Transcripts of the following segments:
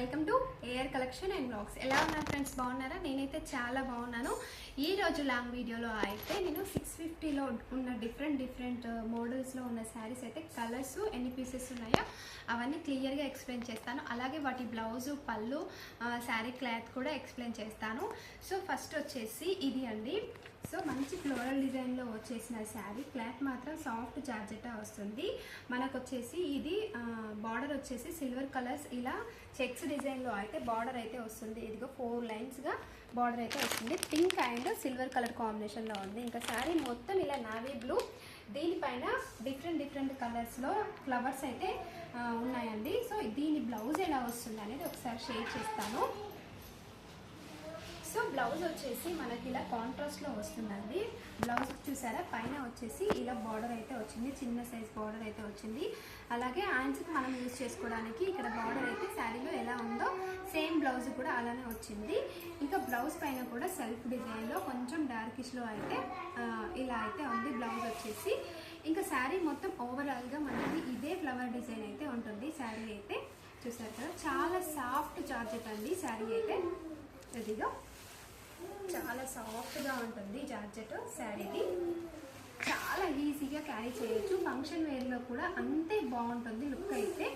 Welcome to air collection and blogs ఎలా ఉన్నారు friends బాగున్నారా? నేనైతే చాలా బాగున్నాను. ఈ రోజు లాంగ్ వీడియోలో అయితే నేను సిక్స్ ఫిఫ్టీలో ఉన్న డిఫరెంట్ డిఫరెంట్ మోడల్స్లో ఉన్న శారీస్ అయితే కలర్స్ ఎన్ని పీసెస్ ఉన్నాయో అవన్నీ క్లియర్గా ఎక్స్ప్లెయిన్ చేస్తాను. అలాగే వాటి బ్లౌజు పళ్ళు uh, శారీ క్లాత్ కూడా ఎక్స్ప్లెయిన్ చేస్తాను. సో ఫస్ట్ వచ్చేసి ఇది అండి. సో మంచి ఫ్లోరల్ డిజైన్లో వచ్చేసిన శారీ. క్లాత్ మాత్రం సాఫ్ట్ జార్జెటా వస్తుంది. మనకు వచ్చేసి ఇది బార్డర్ వచ్చేసి సిల్వర్ కలర్స్. ఇలా చెక్స్ డిజైన్లో అయితే బార్డర్ అయితే వస్తుంది. ఇదిగో ఫోర్ లైన్స్గా బార్డర్ అయితే వస్తుంది. పింక్ అండ్ సిల్వర్ కలర్ కాంబినేషన్లో ఉంది. ఇంకా శారీ మొత్తం ఇలా నావీ బ్లూ. దీనిపైన డిఫరెంట్ డిఫరెంట్ కలర్స్లో ఫ్లవర్స్ అయితే ఉన్నాయండి. సో దీని బ్లౌజ్ ఎలా వస్తుంది అనేది ఒకసారి షేర్ చేస్తాను. సో బ్లౌజ్ వచ్చేసి మనకి ఇలా కాంట్రాస్ట్లో వస్తుందండి. బ్లౌజ్ చూసారా? పైన వచ్చేసి ఇలా బార్డర్ అయితే వచ్చింది. చిన్న సైజ్ బార్డర్ అయితే వచ్చింది. అలాగే హ్యాండ్స్కి మనం యూజ్ చేసుకోవడానికి ఇక్కడ బార్డర్ అయితే శారీలో ఎలా ఉందో సేమ్ బ్లౌజ్ కూడా అలానే వచ్చింది. ఇంకా బ్లౌజ్ పైన కూడా సెల్ఫ్ డిజైన్లో కొంచెం డార్కిష్లో అయితే ఇలా అయితే ఉంది బ్లౌజ్ వచ్చేసి. ఇంకా శారీ మొత్తం ఓవరాల్గా మనకి ఇదే ఫ్లవర్ డిజైన్ అయితే ఉంటుంది. శారీ అయితే చూసారు కదా? చాలా సాఫ్ట్ జార్జెట్ అండి శారీ అయితే. ఇదిగో. చాలా సాఫ్ట్గా ఉంటుంది జార్జెట్ శారీది. చాలా ఈజీగా క్యారీ చేయొచ్చు. ఫంక్షన్ వేర్లో కూడా అంతే బాగుంటుంది లుక్ అయితే.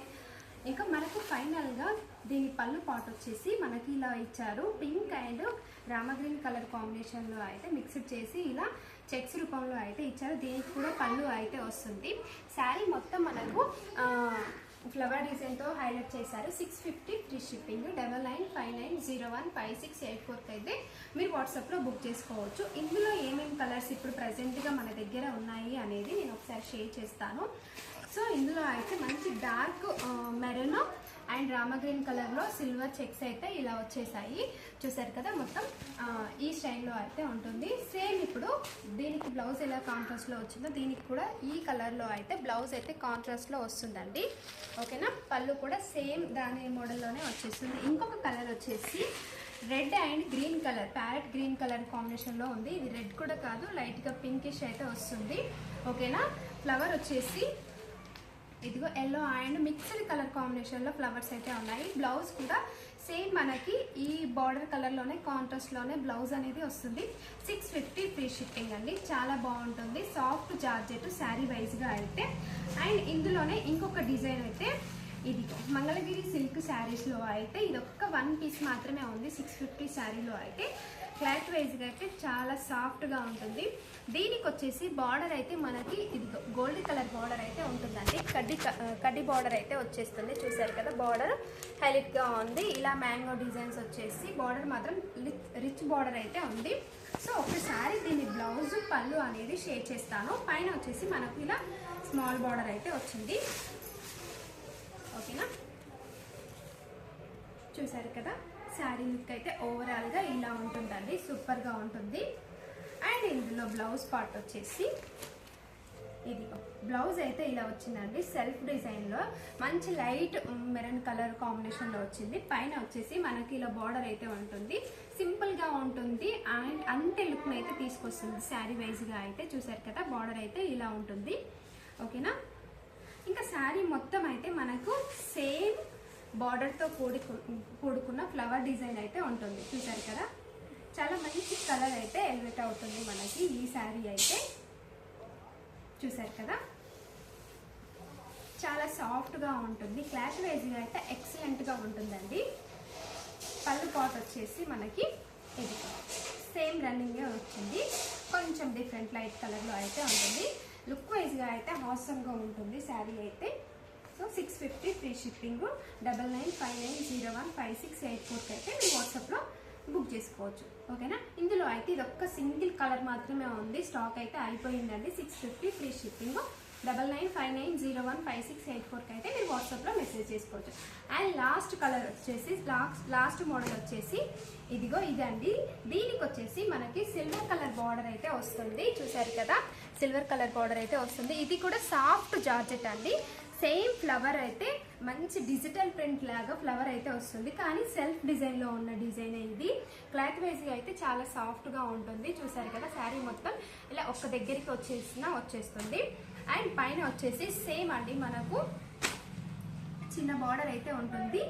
ఇంకా మనకు ఫైనల్గా దీని పళ్ళు పాట్ వచ్చేసి మనకి ఇలా ఇచ్చారు. పింక్ అండ్ రామగ్రీన్ కలర్ కాంబినేషన్లో అయితే మిక్స్డ్ చేసి ఇలా చెక్స్ రూపంలో అయితే ఇచ్చారు. దీనికి కూడా పళ్ళు అయితే వస్తుంది. శారీ మొత్తం మనకు ఫ్లవర్ డిజైన్తో హైలైట్ చేశారు. Six fifty free shipping double nine five nine zero one five six eight ఫోర్కి అయితే మీరు వాట్సాప్లో బుక్ చేసుకోవచ్చు. ఇందులో ఏమేమి కలర్స్ ఇప్పుడు ప్రజెంట్గా మన దగ్గర ఉన్నాయి అనేది నేను ఒకసారి షేర్ చేస్తాను. సో ఇందులో అయితే మంచి డార్క్ మెరూన్ అండ్ రామగ్రీన్ కలర్లో సిల్వర్ చెక్స్ అయితే ఇలా వచ్చేసాయి. చూసారు కదా మొత్తం ఈ స్టైల్లో అయితే ఉంటుంది. సేమ్ ఇప్పుడు దీనికి బ్లౌజ్ ఎలా కాంట్రాస్ట్లో వచ్చిందో దీనికి కూడా ఈ కలర్లో అయితే బ్లౌజ్ అయితే కాంట్రాస్ట్లో వస్తుందండి. ఓకేనా? పళ్ళు కూడా సేమ్ దాని మోడల్లోనే వచ్చేస్తుంది. ఇంకొక కలర్ వచ్చేసి red and green colour parrot green colour కాంబినేషన్లో ఉంది. ఇది రెడ్ కూడా కాదు లైట్గా పింకిష్ అయితే వస్తుంది. ఓకేనా? ఫ్లవర్ వచ్చేసి ఇదిగో ఎల్లో అండ్ మిక్స్డ్ కలర్ కాంబినేషన్లో ఫ్లవర్స్ అయితే ఉన్నాయి. బ్లౌజ్ కూడా సేమ్ మనకి ఈ బార్డర్ కలర్లోనే కాంట్రాస్ట్లోనే బ్లౌజ్ అనేది వస్తుంది. సిక్స్ ఫిఫ్టీ ఫ్రీ షిప్పింగ్ అండి. చాలా బాగుంటుంది. సాఫ్ట్ జార్జెట్ శారీ వైజ్గా అయితే. అండ్ ఇందులోనే ఇంకొక డిజైన్ అయితే ఇది. మంగళగిరి సిల్క్ శారీస్లో అయితే ఇది ఒక్క వన్ పీస్ మాత్రమే ఉంది. సిక్స్ ఫిఫ్టీ శారీలో అయితే. క్లాత్ వైజ్గా అయితే చాలా సాఫ్ట్గా ఉంటుంది. దీనికి వచ్చేసి బార్డర్ అయితే మనకి ఇది గోల్డ్ కలర్ బార్డర్ అయితే ఉంటుందండి. కడ్డీ కడ్డీ బార్డర్ అయితే వచ్చేస్తుంది. చూసారు కదా బార్డర్ హైలైట్గా ఉంది. ఇలా మ్యాంగో డిజైన్స్ వచ్చేసి బార్డర్ మాత్రం రిచ్ బార్డర్ అయితే ఉంది. సో ఒకసారి దీని బ్లౌజ్ పళ్ళు అనేది షేర్ చేస్తాను. పైన వచ్చేసి మనకు ఇలా స్మాల్ బార్డర్ అయితే వచ్చింది. ఓకేనా? చూసారు కదా? శారీ లుక్ అయితే ఓవరాల్గా ఇలా ఉంటుందండి సూపర్గా ఉంటుంది. అండ్ ఇందులో బ్లౌజ్ పార్ట్ వచ్చేసి ఇది. బ్లౌజ్ అయితే ఇలా వచ్చిందండి సెల్ఫ్ డిజైన్లో. మంచి లైట్ మెరూన్ కలర్ కాంబినేషన్లో వచ్చింది. పైన వచ్చేసి మనకి ఇలా బార్డర్ అయితే ఉంటుంది. సింపుల్గా ఉంటుంది. అండ్ అంతే లుక్ని అయితే తీసుకొస్తుంది. శారీ వైజ్గా అయితే చూసారు కదా బార్డర్ అయితే ఇలా ఉంటుంది. ఓకేనా? ఇంకా శారీ మొత్తం అయితే మనకు సేమ్ బార్డర్తో కూడుకు కూడుకున్న ఫ్లవర్ డిజైన్ అయితే ఉంటుంది. చూసారు కదా? చాలా మంచి కలర్ అయితే ఎలివేట్ అవుతుంది మనకి ఈ శారీ అయితే. చూసారు కదా? చాలా సాఫ్ట్గా ఉంటుంది. క్లాత్ వైజ్గా అయితే ఎక్సలెంట్గా ఉంటుందండి. పళ్ళు పాట్ వచ్చేసి మనకి ఇది. సేమ్ రన్నింగే వచ్చింది. కొంచెం డిఫరెంట్ లైట్ కలర్లో అయితే ఉంటుంది. లుక్ వైజ్గా అయితే హాసంగా ఉంటుంది శారీ అయితే. So six fifty free shipping double nine five nine zero one five six eight ఫోర్కి అయితే మీరు వాట్సాప్లో బుక్ చేసుకోవచ్చు. ఓకేనా ఇందులో అయితే ఇది ఒక్క సింగిల్ కలర్ మాత్రమే ఉంది. స్టాక్ అయితే అయిపోయిందండి. Six fifty free shipping double nine five nine zero one five six eight ఫోర్కి అయితే మీరు వాట్సాప్లో మెసేజ్ చేసుకోవచ్చు. అండ్ లాస్ట్ కలర్ వచ్చేసి లాస్ట్ లాస్ట్ మోడల్ వచ్చేసి ఇదిగో ఇదండి. దీనికి వచ్చేసి మనకి సిల్వర్ కలర్ బార్డర్ అయితే వస్తుంది. చూసారు కదా? సిల్వర్ కలర్ బార్డర్ అయితే వస్తుంది. ఇది కూడా సాఫ్ట్ జార్జెట్ అండి. సేమ్ ఫ్లవర్ అయితే మంచి డిజిటల్ ప్రింట్ లాగా ఫ్లవర్ అయితే వస్తుంది. కానీ సెల్ఫ్ డిజైన్లో ఉన్న డిజైన్ ఇది. క్లాత్ వైజ్గా అయితే చాలా సాఫ్ట్గా ఉంటుంది. చూసారు కదా శారీ మొత్తం ఇలా ఒక్క దగ్గరికి వచ్చేసిన వచ్చేస్తుంది. అండ్ పైన వచ్చేసి సేమ్ అండి మనకు చిన్న బార్డర్ అయితే ఉంటుంది.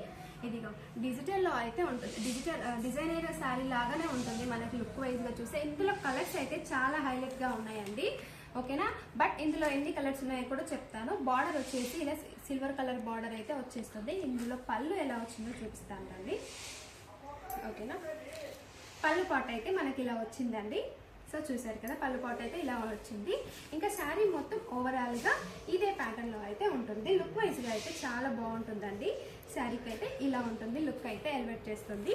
ఇదిగో డిజిటల్లో అయితే ఉంటుంది. డిజిటల్ డిజైనర్ శారీ లాగానే ఉంటుంది మనకి లుక్ వైజ్గా చూస్తే. ఇందులో కలర్స్ అయితే చాలా హైలైట్గా ఉన్నాయండి. ఓకేనా? బట్ ఇందులో ఎన్ని కలర్స్ ఉన్నాయో కూడా చెప్తాను. బార్డర్ వచ్చేసి ఇలా సిల్వర్ కలర్ బార్డర్ అయితే వచ్చేస్తుంది. ఇందులో పళ్ళు ఎలా వచ్చిందో చూపిస్తానండి ఓకేనా? పళ్ళు పాట అయితే మనకి ఇలా వచ్చిందండి. సో చూసారు కదా పళ్ళు పాట అయితే ఇలా వచ్చింది. ఇంకా శారీ మొత్తం ఓవరాల్గా ఇదే ప్యాటర్న్లో అయితే ఉంటుంది. లుక్ వైజ్గా అయితే చాలా బాగుంటుందండి. శారీకి అయితే ఇలా ఉంటుంది. లుక్ అయితే ఎలివేట్ చేస్తుంది.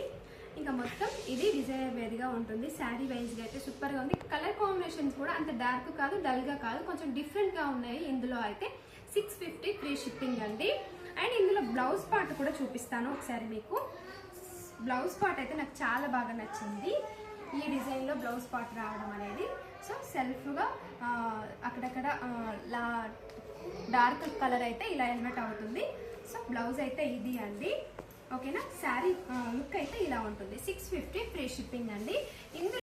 ఇంకా మొత్తం ఇది డిజైనర్ ఉంటుంది. శారీ వైజ్గా అయితే సూపర్గా ఉంది. కలర్ కాంబినేషన్స్ కూడా అంత డార్క్ కాదు డల్గా కాదు. కొంచెం డిఫరెంట్గా ఉన్నాయి ఇందులో అయితే. సిక్స్ ఫిఫ్టీ ఫ్రీ షిప్పింగ్ అండి. అండ్ ఇందులో బ్లౌజ్ పార్ట్ కూడా చూపిస్తాను ఒకసారి మీకు. బ్లౌజ్ పార్ట్ అయితే నాకు చాలా బాగా నచ్చింది. ఈ డిజైన్లో బ్లౌజ్ పార్ట్ రావడం అనేది. సో సెల్ఫ్గా అక్కడక్కడ లా డార్క్ కలర్ అయితే ఇలా హెల్మెట్ అవుతుంది. సో బ్లౌజ్ అయితే ఇది అండి. ఓకేనా? శారీ లుక్ అయితే ఇలా ఉంటుంది. సిక్స్ ఫిఫ్టీ ఫ్రీ షిప్పింగ్ అండి. ఇందులో